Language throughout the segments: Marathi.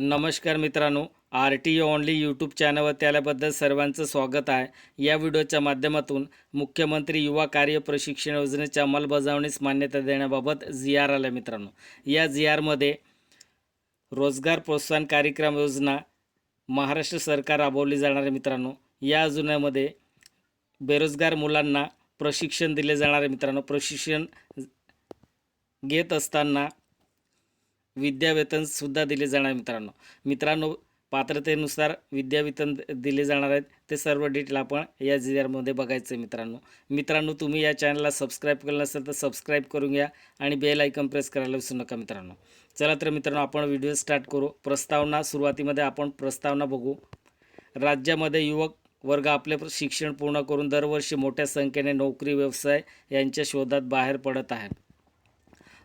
नमस्कार मित्रांनो आर टी ओनली यूट्यूब चॅनलवर त्याल्याबद्दल सर्वांचं स्वागत आहे. या व्हिडिओच्या माध्यमातून मुख्यमंत्री युवा कार्य प्रशिक्षण योजनेच्या अंमलबजावणीस मान्यता देण्याबाबत जी आर आला मित्रांनो. या जी आरमध्ये रोजगार प्रोत्साहन कार्यक्रम योजना महाराष्ट्र सरकार राबवली जाणार आहे मित्रांनो. या योजनेमध्ये बेरोजगार मुलांना प्रशिक्षण दिले जाणार आहे मित्रांनो. प्रशिक्षण घेत असताना विद्यावेतनसुद्धा दिले जाणार मित्रांनो. मित्रांनो पात्रतेनुसार विद्यावेतन दिले जाणार आहेत. ते सर्व डिटेल आपण या जी आरमध्ये बघायचं आहे मित्रांनो. मित्रांनो तुम्ही या चॅनलला सबस्क्राईब केलं नसेल तर सबस्क्राईब करून घ्या आणि बेल आयकन प्रेस करायला विसरू नका मित्रांनो. चला तर मित्रांनो आपण व्हिडिओ स्टार्ट करू. प्रस्तावना सुरुवातीमध्ये आपण प्रस्तावना बघू. राज्यामध्ये युवक वर्ग आपले शिक्षण पूर्ण करून दरवर्षी मोठ्या संख्येने नोकरी व्यवसाय यांच्या शोधात बाहेर पडत आहेत.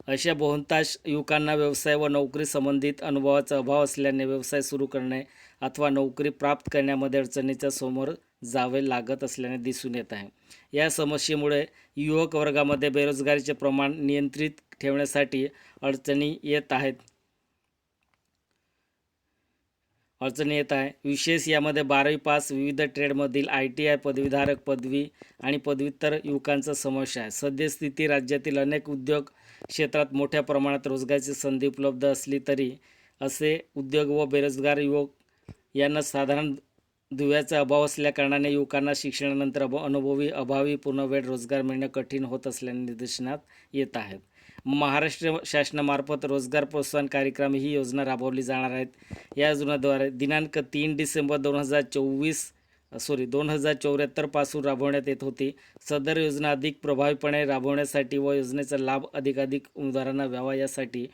अशा बहुतांश युवकांना व्यवसाय व नोकरी संबंधित अनुभवाचा अभाव असल्याने व्यवसाय सुरू करणे अथवा नोकरी प्राप्त करण्यामध्ये अडचणीच्या समोर जावे लागत असल्याने दिसून येत आहे. या समस्येमुळे युवक वर्गामध्ये बेरोजगारीचे प्रमाण नियंत्रित ठेवण्यासाठी अडचणी येत आहेत. अडचणी येत आहे. विशेष यामध्ये बारावी पास विविध ट्रेडमधील आय टी आय पदवीधारक पदवी आणि पदव्युत्तर युवकांचा समावेश आहे. सद्यस्थिती राज्यातील अनेक उद्योग क्षेत्रात मोठ्या प्रमाणात रोजगाराची संधी उपलब्ध असली तरी असे उद्योग व बेरोजगार युवक यांना साधारण दुव्याचा अभाव असल्याकारणाने युवकांना शिक्षणानंतर अभ अनुभवी अभावी पूर्ण वेळ रोजगार मिळणे कठीण होत असल्याने निदर्शनात येत आहेत. महाराष्ट्र शासनामार्फत रोजगार प्रोत्साहन कार्यक्रम ही योजना राबवली जाणार आहेत. या योजनेद्वारे दिनांक तीन डिसेंबर दोन हजार चोवीस सॉरी दोन हजार चौऱ्याहत्तरपासून राबवण्यात येत होती. सदर योजना अधिक प्रभावीपणे राबवण्यासाठी व योजनेचा लाभ अधिकाधिक उमेदवारांना व्हावा यासाठी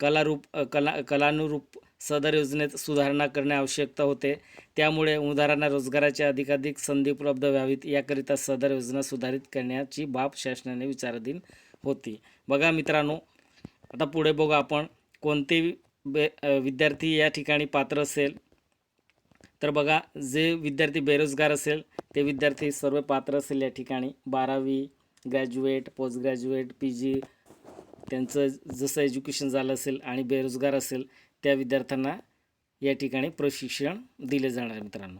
कलारूप कला कलानुरूप सदर योजनेत सुधारणा करणे आवश्यकता होते. त्यामुळे उमेदवारांना रोजगाराच्या अधिकाधिक संधी उपलब्ध व्हावीत याकरिता सदर योजना सुधारित करण्याची बाब शासनाने विचाराधीन होती. बघा मित्रांनो आता पुढे बघू आपण कोणते बे विद्यार्थी या ठिकाणी पात्र असेल. तर बघा जे विद्यार्थी बेरोजगार असेल ते विद्यार्थी सर्व पात्र असेल या ठिकाणी. बारावी graduate post graduate P G त्यांचं जसं एज्युकेशन झालं असेल आणि बेरोजगार असेल त्या विद्यार्थ्यांना या ठिकाणी प्रशिक्षण दिले जाणार मित्रांनो.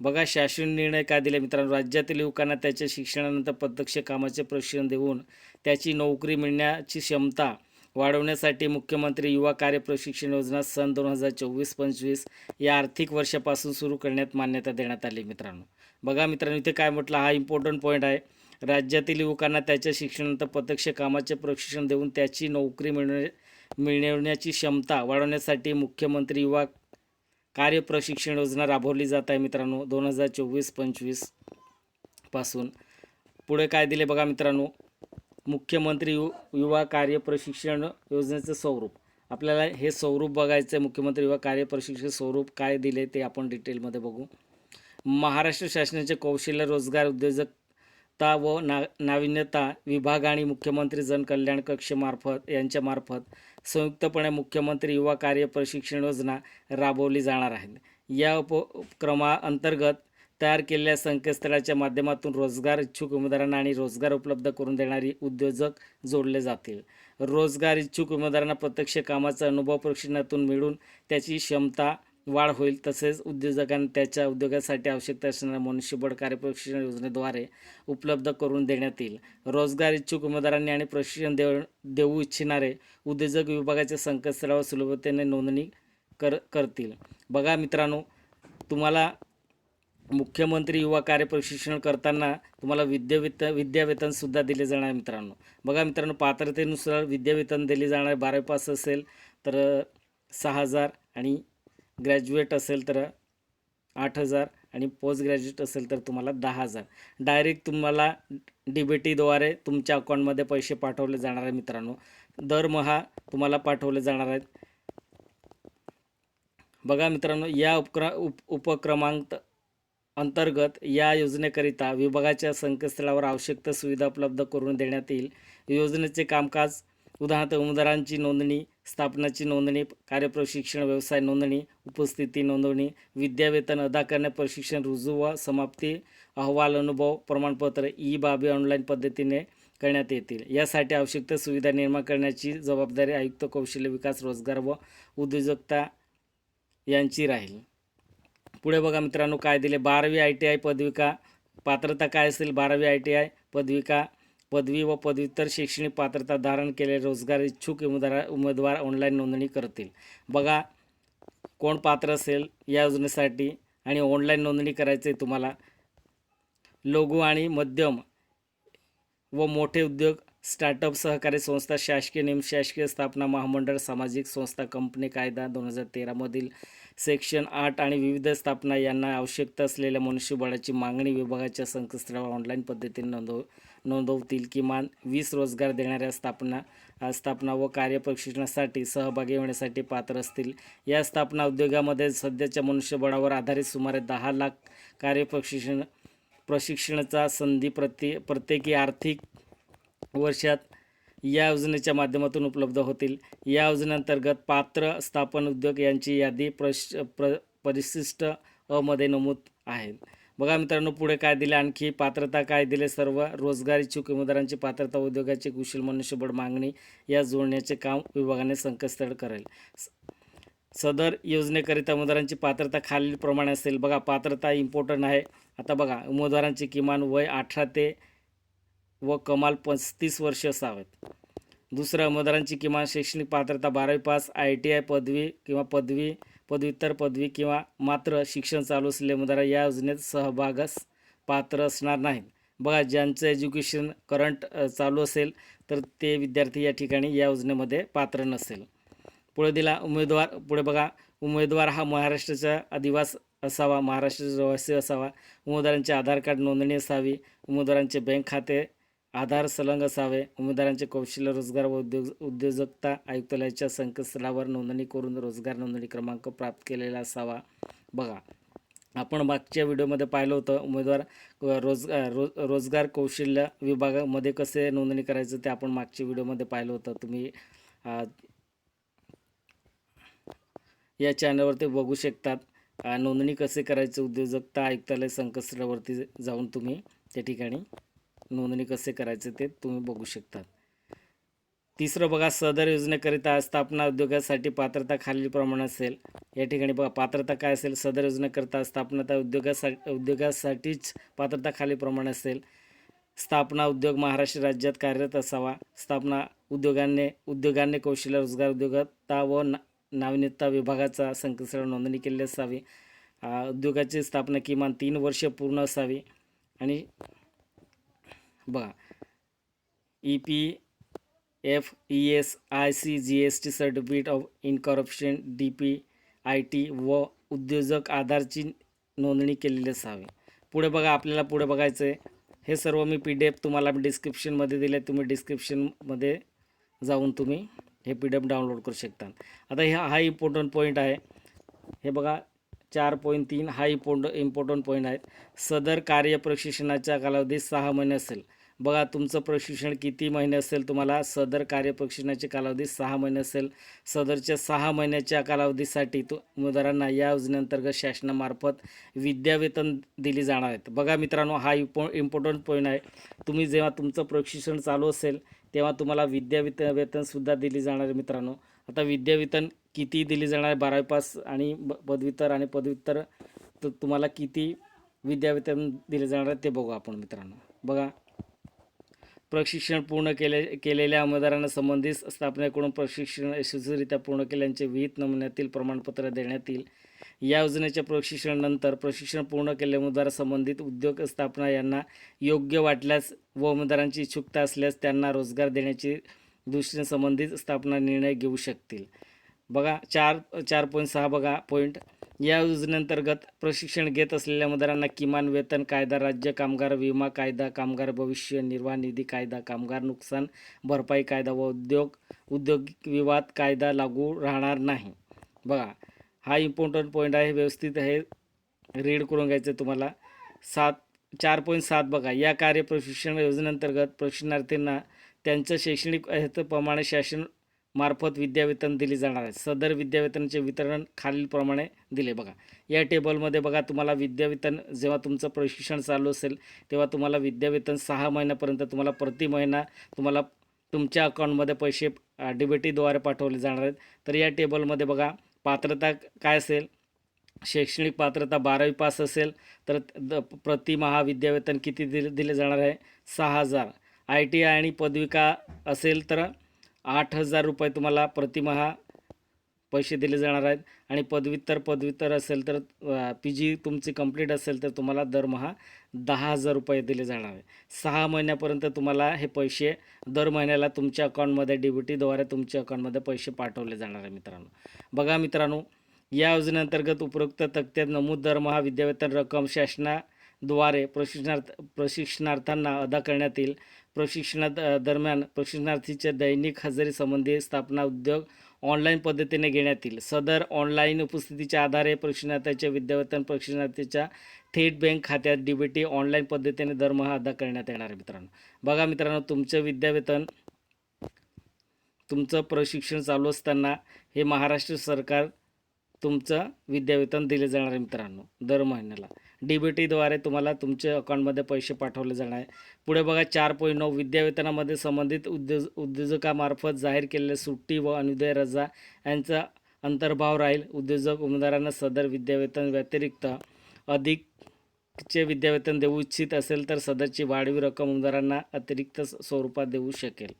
बघा शासन निर्णय काय दिले? मित्रांनो राज्यातील युवकांना त्याच्या शिक्षणानंतर प्रत्यक्ष कामाचे प्रशिक्षण देऊन त्याची नोकरी मिळण्याची क्षमता वाढवण्यासाठी मुख्यमंत्री युवा कार्य प्रशिक्षण योजना सन दोन हजार चोवीस पंचवीस या आर्थिक वर्षापासून सुरू करण्यात मान्यता देण्यात आली मित्रांनो. बघा मित्रांनो इथे काय म्हटलं हा इम्पॉर्टंट पॉईंट आहे. राज्यातील युवकांना त्याच्या शिक्षणानंतर प्रत्यक्ष कामाचे प्रशिक्षण देऊन त्याची नोकरी मिळवणे मिळवण्याची क्षमता वाढवण्यासाठी मुख्यमंत्री युवा कार्य प्रशिक्षण योजना राबवली जात आहे मित्रांनो दोन हजार चोवीस पंचवीसपासून. पुढे काय दिले बघा मित्रांनो मुख्यमंत्री यु युवा कार्य प्रशिक्षण योजनेचं स्वरूप. आपल्याला हे स्वरूप बघायचं आहे मुख्यमंत्री युवा कार्य प्रशिक्षण स्वरूप काय दिले ते आपण डिटेलमध्ये बघू. महाराष्ट्र शासनाचे कौशल्य रोजगार उद्योजकता व ना नाविन्यता विभाग आणि मुख्यमंत्री जनकल्याण कक्षमार्फत यांच्यामार्फत संयुक्तपणे मुख्यमंत्री युवा कार्य प्रशिक्षण योजना राबवली जाणार आहे. या उपक्रमाअंतर्गत तयार केलेल्या संकेतस्थळाच्या माध्यमातून रोजगार इच्छुक उमेदवारांना आणि रोजगार उपलब्ध करून देणारी उद्योजक जोडले जातील. रोजगार इच्छुक उमेदवारांना प्रत्यक्ष कामाचा अनुभव प्रशिक्षणातून मिळून त्याची क्षमता वाढ होईल. तसेच उद्योजकांना त्याच्या उद्योगासाठी आवश्यकता असणाऱ्या मनुष्यबळ कार्यप्रशिक्षण योजनेद्वारे उपलब्ध करून देण्यात येईल. रोजगार इच्छुक उमेदवारांनी आणि प्रशिक्षण देऊ देऊ इच्छिणारे उद्योजक विभागाच्या संकेतस्थळावर सुलभतेने नोंदणी कर करतील. बघा मित्रांनो तुम्हाला मुख्यमंत्री युवा कार्य प्रशिक्षण करताना तुम्हाला विद्यावेत विद्यावेतनसुद्धा दिले जाणार आहे मित्रांनो. बघा मित्रांनो पात्रतेनुसार विद्यावेतन दिले जाणार आहे. बारावी पास असेल तर सहा हजार आणि ग्रॅज्युएट असेल तर आठ हजार आणि पोस्ट ग्रॅज्युएट असेल तर तुम्हाला दहा हजार. डायरेक्ट तुम्हाला डी बी टीद्वारे तुमच्या अकाउंटमध्ये पैसे पाठवले जाणार आहे मित्रांनो. दरमहा तुम्हाला पाठवले जाणार आहेत. बघा मित्रांनो या उपक्र उप उपक्रमांक अंतर्गत या योजनेकरिता विभागाच्या संकेतस्थळावर आवश्यक त्या सुविधा उपलब्ध करून देण्यात येईल. योजनेचे कामकाज उदाहरणार्थ उमेदवारांची नोंदणी स्थापनाची नोंदणी कार्यप्रशिक्षण व्यवसाय नोंदणी उपस्थिती नोंदणी विद्यावेतन अदा करणे प्रशिक्षण रुजू व समाप्ती अहवाल अनुभव प्रमाणपत्र ई बाबी ऑनलाईन पद्धतीने करण्यात येतील. यासाठी आवश्यक त्या सुविधा निर्माण करण्याची जबाबदारी आयुक्त कौशल्य विकास रोजगार व उद्योजकता यांची राहील. पुढे बघा मित्रांनो काय दिले? बारावी आय टी आय पदविका. पात्रता काय असेल? बारावी आय टी आय पदविका. पदवी व पदव्युत्तर शैक्षणिक पात्रता धारण केलेले रोजगार इच्छुक उमेदवार उमेदवार ऑनलाईन नोंदणी करतील. बघा कोण पात्र असेल या योजनेसाठी आणि ऑनलाईन नोंदणी करायचे आहे तुम्हाला. लघु आणि मध्यम व मोठे उद्योग स्टार्टअप सहकारी संस्था शासकीय निमशासकीय स्थापना महामंडळ सामाजिक संस्था कंपनी कायदा दोन हजार तेरामधील सेक्शन आठ आणि विविध स्थापना यांना आवश्यकता असलेल्या मनुष्यबळाची मागणी विभागाच्या संकेतस्थळावर ऑनलाईन पद्धतीने नोंदव नोंदवतील. किमान वीस रोजगार देणाऱ्या स्थापना स्थापना व कार्यप्रशिक्षणासाठी सहभागी होण्यासाठी पात्र असतील. या स्थापना उद्योगामध्ये सध्याच्या मनुष्यबळावर आधारित सुमारे दहा लाख कार्यप्रशिक्षण प्रशिक्षणाचा संधी प्रति प्रत्येकी आर्थिक वर्षात या योजनेच्या माध्यमातून उपलब्ध होतील. या योजनेअंतर्गत पात्र स्थापन उद्योग यांची यादी प्रश प्र परिशिष्ट अमध्ये नमूद आहे बघा मित्रांनो पुढे काय दिले? आणखी पात्रता काय दिले? सर्व रोजगार इच्छुक उमेदवारांची पात्रता उद्योगाची कुशल मनुष्यबळ मागणी या जोडण्याचे काम विभागाने संकेतस्थळ करेल. स- सदर योजनेकरिता उमेदवारांची पात्रता खालीलप्रमाणे असेल. बघा पात्रता इम्पॉर्टंट आहे. आता बघा उमेदवारांची किमान वय अठरा ते व कमाल पस्तीस वर्ष असावेत. दुसरं उमेदवारांची किमान शैक्षणिक पात्रता बारावी पास आय टी आय पदवी किंवा पदवी पदव्युत्तर पदवी किंवा मात्र शिक्षण चालू असलेले उमेदवार या योजनेत सहभागास पात्र असणार नाहीत. बघा ज्यांचं एज्युकेशन करंट चालू असेल तर ते विद्यार्थी या ठिकाणी या योजनेमध्ये पात्र नसेल. पुढे दिला उमेदवार पुढे बघा उमेदवार हा महाराष्ट्राचा अधिवास असावा महाराष्ट्राचा रहिवासी असावा. उमेदवारांचे आधार कार्ड नोंदणी असावी उमेदवारांचे बँक खाते आधार संलग्न असावे. उमेदवारांचे कौशल्य रोजगार व उद्योग उद्योजकता आयुक्तालयाच्या संकेतस्थळावर नोंदणी करून रोजगार नोंदणी क्रमांक प्राप्त केलेला असावा. बघा आपण मागच्या व्हिडिओमध्ये पाहिलं होतं उमेदवार रोज रोज रोजगार कौशल्य विभागामध्ये कसे नोंदणी करायचं ते आपण मागच्या व्हिडिओमध्ये पाहिलं होतं. तुम्ही या चॅनलवरती बघू शकतात. नोंदणी कसे करायचं उद्योजकता आयुक्तालय संकेतस्थळावरती जाऊन तुम्ही त्या ठिकाणी नोंदणी कसे करायचे ते तुम्ही बघू शकता. तिसरं बघा सदर योजनेकरिता स्थापना उद्योगासाठी पात्रता खालीलप्रमाणे असेल. या ठिकाणी बघा पात्रता काय असेल? सदर योजनेकरिता स्थापना त्या उद्योगासाठी उद्योगासाठीच पात्रता खालीलप्रमाणे असेल. स्थापना उद्योग महाराष्ट्र राज्यात कार्यरत असावा. स्थापना उद्योगांनी उद्योगांनी कौशल्य रोजगार उद्योगता व ना नाविन्यता विभागाचा संकेतस्थळ नोंदणी केलेली असावी. उद्योगाची स्थापना किमान तीन वर्ष पूर्ण असावी. आणि बघा. E P F E S I C G S T certificate of incorporation D P I T व उद्योजक आधारची नोंदणी केलेली असावी. पुढे बघा आपल्याला पुढे बघायचं आहे हे सर्व मी पी डी एफ तुम्हाला डिस्क्रिप्शनमध्ये दिले तुम्ही डिस्क्रिप्शनमध्ये जाऊन तुम्ही हे पी डी एफ डाउनलोड करू शकता. आता ह्या हा इम्पॉर्टंट पॉईंट आहे. हे बघा चार पॉईंट तीन हा इम्पॉर्ट इम्पॉर्टंट पॉईंट आहेत. सदर कार्य प्रशिक्षणाच्या कालावधी सहा महिने असेल. बघा तुमचं प्रशिक्षण किती महिने असेल? तुम्हाला सदर कार्यप्रशिक्षणाचे कालावधी सहा महिने असेल. सदरच्या सहा महिन्याच्या कालावधीसाठी तो उमेदवारांना या योजनेअंतर्गत शासनामार्फत विद्यावेतन दिली जाणार आहेत बघा मित्रांनो हा इम्पो इम्पॉर्टंट पॉईंट आहे. तुम्ही जेव्हा तुमचं प्रशिक्षण चालू असेल तेव्हा तुम्हाला विद्यावेत वेतनसुद्धा दिली जाणार आहे मित्रांनो. आता विद्यावेतन किती दिली जाणार आहे? बारावी पास आणि पदव्युत्तर आणि पदव्युत्तर तर तुम्हाला किती विद्यावेतन दिले जाणार आहे ते बघू आपण मित्रांनो. बघा प्रशिक्षण पूर्ण केले केलेल्या आमदारांना संबंधित स्थापनेकडून प्रशिक्षण यशस्वीरित्या पूर्ण केल्याचे विहित नमुन्यातील प्रमाणपत्र देण्यात येईल. या योजनेच्या प्रशिक्षणानंतर प्रशिक्षण पूर्ण केलेल्या उमेदवार संबंधित उद्योग स्थापना यांना योग्य वाटल्यास व उमेदवारांची इच्छुकता असल्यास त्यांना रोजगार देण्याची दृष्टीने संबंधित स्थापना निर्णय घेऊ शकतील. बघा चार चार पॉईंट सहा बघा पॉईंट या योजनेअंतर्गत प्रशिक्षण घेत असलेल्या उमेदवारांना किमान वेतन कायदा राज्य कामगार विमा कायदा कामगार भविष्य निर्वाह निधी कायदा कामगार नुकसान भरपाई कायदा व उद्योग उद्योगिक विवाद कायदा लागू राहणार नाही. बघा हा इम्पॉर्टंट पॉईंट आहे व्यवस्थित आहे. रीड करून घ्यायचं तुम्हाला. सात चार पॉईंट सात बघा. या कार्य प्रशिक्षण योजनेअंतर्गत प्रशिक्षणार्थींना त्यांचं शैक्षणिक हेतप्रमाणे शासन मार्फत विद्यावेतन दिली जाणार आहे. सदर विद्यावेतनाचे वितरण खालीलप्रमाणे दिले बघा. या टेबलमध्ये बघा तुम्हाला विद्यावेतन जेव्हा तुमचं प्रशिक्षण चालू असेल तेव्हा तुम्हाला विद्यावेतन सहा महिन्यापर्यंत तुम्हाला प्रति महिना तुम्हाला तुमच्या अकाउंटमध्ये पैसे डिबेटीद्वारे पाठवले जाणार आहेत. तर या टेबलमध्ये बघा पात्रता काय असेल? शैक्षणिक पात्रता बारावी पास असेल तर द प्रति महाविद्यावेतन किती दिले दिले जाणार आहे? सहा हजार. आय टी आय आणि पदविका असेल तर आठ हजार रुपये तुम्हाला प्रतिमहा पैसे दिले जाणार आहेत. आणि पदव्युत्तर पदव्युत्तर असेल तर पी जी तुमची कंप्लीट असेल तर तुम्हाला दरमहा दहा हजार रुपये दिले जाणार आहे सहा महिन्यापर्यंत तुम्हाला हे पैसे दर महिन्याला तुमच्या अकाउंटमध्ये डी बी टीद्वारे तुमच्या अकाउंटमध्ये पैसे पाठवले जाणार आहे मित्रांनो. बघा मित्रांनो या योजनेअंतर्गत उपरोक्त तक्त्यात नमूद दरमहा विद्यावेतन रक्कम शासनाद्वारे प्रशिक्षणार्थ प्रशिक्षणार्थांना अदा करण्यात येईल. प्रशिक्षणा दरम्यान प्रशिक्षणार्थीच्या दैनिक हजेरीसंबंधी स्थापना उद्योग ऑनलाईन पद्धतीने घेण्यात येईल. सदर ऑनलाईन उपस्थितीच्या आधारे प्रशिक्षणार्थ्याचे विद्यावेतन प्रशिक्षणार्थीच्या थेट बँक खात्यात डीबीटी ऑनलाईन पद्धतीने दरमहा अदा करण्यात येणार आहे मित्रांनो. बघा मित्रांनो तुमचं विद्यावेतन तुमचं प्रशिक्षण चालू असताना हे महाराष्ट्र सरकार तुमचं विद्यावेतन दिले जाणार आहे मित्रांनो दर महिन्याला. डी बी टीद्वारे तुम्हाला तुमच्या अकाउंटमध्ये पैसे पाठवले जाणार आहे. पुढे बघा चार पॉईंट नऊ विद्यावेतनामध्ये संबंधित उद्योज उद्योजकामार्फत जाहीर केलेल्या सुट्टी व अनुदय रजा यांचा अंतर्भाव राहील. उद्योजक उमेदवारांना सदर विद्यावेतन व्यतिरिक्त अधिकचे विद्यावेतन देऊ इच्छित असेल तर सदरची वाढीव रक्कम उमेदवारांना अतिरिक्त स्वरूपात देऊ शकेल.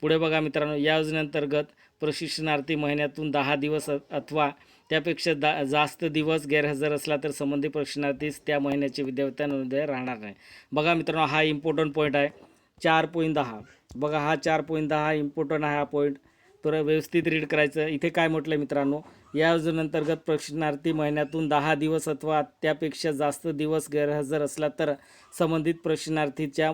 पुढे बघा मित्रांनो या योजनेअंतर्गत प्रशिक्षणार्थी महिन्यातून दहा दिवस अथवा त्यापेक्षा दा जास्त दिवस गैरहजर असला तर संबंधित प्रशिक्षणार्थीच त्या महिन्याचे विद्यावेतन अनुदान राहणार नाही. बघा मित्रांनो हा इम्पॉर्टंट पॉईंट आहे. चार पॉईंट दहा. बघा हा चार पॉईंट दहा इम्पॉर्टंट आहे हा पॉईंट तर व्यवस्थित रीड करायचं. इथे काय म्हटलं आहे मित्रांनो या योजनेअंतर्गत प्रशिक्षणार्थी महिन्यातून दहा दिवस अथवा त्यापेक्षा जास्त दिवस गैरहजर असला तर संबंधित प्रशिक्षणार्थीच्या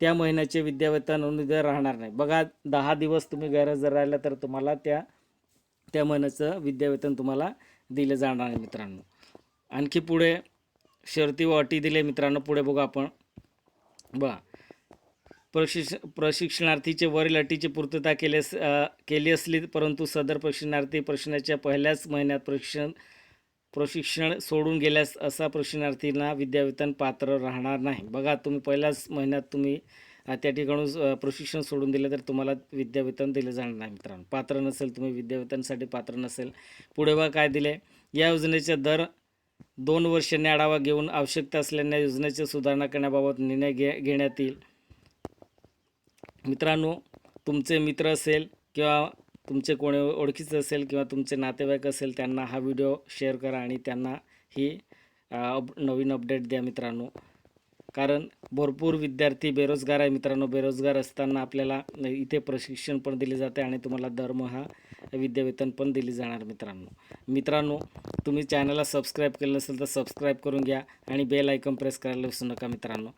त्या महिन्याचे विद्यावेतन अनुदान राहणार नाही. बघा दहा दिवस तुम्ही गैरहजर राहिला तर तुम्हाला त्या त्या महिन्याचं विद्यावेतन तुम्हाला दिलं जाणार आहे मित्रांनो. आणखी पुढे शर्ती व अटी दिले मित्रांनो. पुढे बघू आपण. बघा. प्रशिक्ष प्रशिक्षणार्थीचे वरील अटीची पूर्तता केल्यास अस केली असली परंतु सदर प्रशिक्षणार्थी प्रशिक्षणाच्या पहिल्याच महिन्यात प्रशिक्षण प्रशिक्षण सोडून गेल्यास असा प्रशिक्षणार्थींना विद्यावेतन पात्र राहणार नाही. बघा तुम्ही पहिल्याच महिन्यात तुम्ही त्या ठिकाणून प्रशिक्षण सोडून दिलं तर तुम्हाला विद्यावेतन दिलं जाणार नाही मित्रांनो. पात्र नसेल तुम्ही विद्यावेतनसाठी पात्र नसेल. पुढे बघा काय दिले या योजनेचे दर दोन वर्षांनी आढावा घेऊन आवश्यकता असल्याने योजनेची सुधारणा करण्याबाबत निर्णय घे घेण्यात येईल. मित्रांनो तुमचे मित्र असेल किंवा तुमचे कोणी ओळखीचं असेल किंवा तुमचे नातेवाईक असेल त्यांना हा व्हिडिओ शेअर करा आणि त्यांना ही अप नवीन अपडेट द्या मित्रांनो. कारण भरपूर विद्यार्थी बेरोजगार आहे मित्रांनो. बेरोजगार असताना आपल्याला इथे प्रशिक्षण पण दिले जाते आणि तुम्हाला दरमहा विद्यावेतन पण दिले जाणार मित्रांनो. मित्रांनो तुम्ही चॅनलला सबस्क्राईब केलं नसेल तर सबस्क्राईब करून घ्या आणि बेल आयकॉन प्रेस करायला विसरू नका मित्रांनो.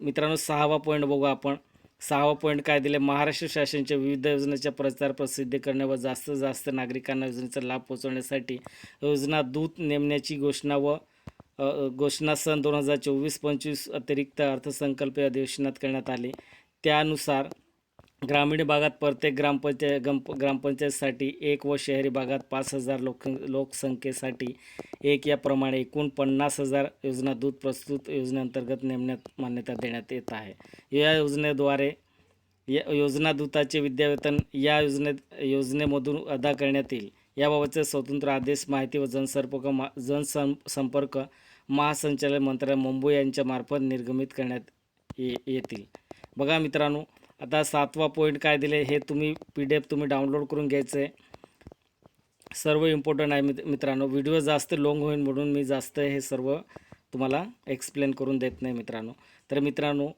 मित्रांनो सहावा पॉईंट बघू आपण. सहावा पॉईंट काय दिले? महाराष्ट्र शासनाच्या विविध योजनेच्या प्रचार प्रसिद्ध करणे व जास्तीत जास्त नागरिकांना योजनेचा लाभ पोहोचवण्यासाठी योजना दूत नेमण्याची घोषणा व घोषणा सन दोन हजार चोवीस पंचवीस अतिरिक्त अर्थसंकल्पीय अधिवेशनात करण्यात आले. त्यानुसार ग्रामीण भागात प्रत्येक ग्रामपंचायत गम ग्रामपंचायतसाठी एक व शहरी भागात पाच हजार लोक लोकसंख्येसाठी एक याप्रमाणे एकूण पन्नास हजार योजना दूध प्रस्तुत योजनेअंतर्गत नेमण्यात मान्यता देण्यात येत आहे. या योजनेद्वारे या योजना दूताचे विद्यावेतन या योजनेत योजनेमधून अदा करण्यात येईल. याबाबतचे स्वतंत्र आदेश माहिती व जनसंपर्क मा जनसं संपर्क महासंचालक मंत्रालय मुंबई यांच्या मार्फत निर्गमित करण्यात ये येतील. बघा मित्रांनो आता सातवा पॉईंट काय दिले हे तुम्ही पी डी एफ तुम्ही डाउनलोड करून घ्यायचं आहे सर्व इम्पॉर्टंट आहे मित मित्रांनो. व्हिडिओ जास्त लॉंग होईल म्हणून मी जास्त हे सर्व तुम्हाला एक्सप्लेन करून देत नाही मित्रांनो. तर मित्रांनो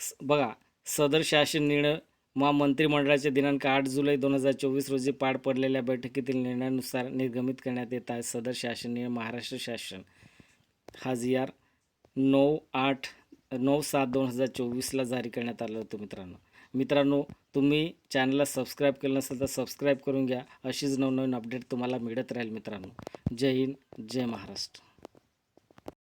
स- बघा सदर शासन निर्णय मा मंत्रिमंडळाचे दिनांक आठ जुलै दोन हजार चोवीस रोजी पार पडलेल्या बैठकीतील निर्णयानुसार निर्गमित करण्यात येत आहे सदर शासन निर्णय महाराष्ट्र शासन. हा जी आर नऊ आठ नऊ सात दोन हजार चोवीसला जारी करण्यात आलं होतं मित्रांनो. मित्रांनो तुम्ही चॅनलला सबस्क्राईब केलं नसेल तर सबस्क्राईब करून घ्या. अशीच नवनवीन अपडेट तुम्हाला मिळत राहील मित्रांनो. जय हिंद जय महाराष्ट्र.